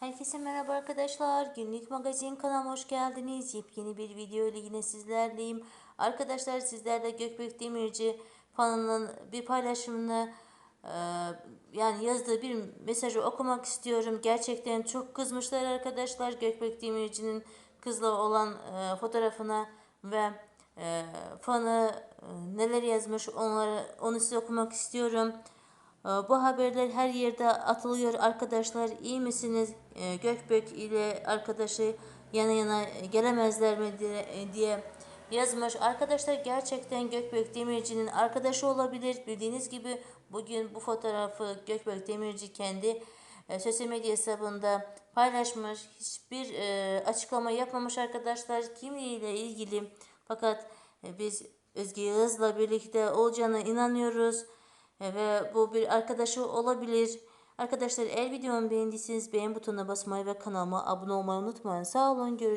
Herkese merhaba arkadaşlar. Günlük magazin kanalıma hoş geldiniz. Yepyeni bir video ile yine sizlerleyim. Arkadaşlar sizlerle Gökbek Demirci fanının bir paylaşımını e, yani yazdığı bir mesajı okumak istiyorum. Gerçekten çok kızmışlar arkadaşlar Gökbek Demirci'nin kızla olan e, fotoğrafına ve e, fanı neler yazmış onları onu size okumak istiyorum. Ee, Bu haberler her yerde atılıyor arkadaşlar. İyi misiniz? Ee, Gökbek ile arkadaşı yana yana gelemezler mi diye, diye yazmış. Arkadaşlar gerçekten Gökbek Demirci'nin arkadaşı olabilir. Bildiğiniz gibi bugün bu fotoğrafı Gökbek Demirci kendi e, sosyal medya hesabında paylaşmış. Hiçbir e, açıklama yapmamış arkadaşlar kimliğiyle ilgili. Fakat e, biz Özge Yağız'la birlikte olacağına inanıyoruz. Ve bu bir arkadaşı olabilir. Arkadaşlar eğer videomu beğendiyseniz beğen butonuna basmayı ve kanalıma abone olmayı unutmayın. Sağ olun görüşürüz.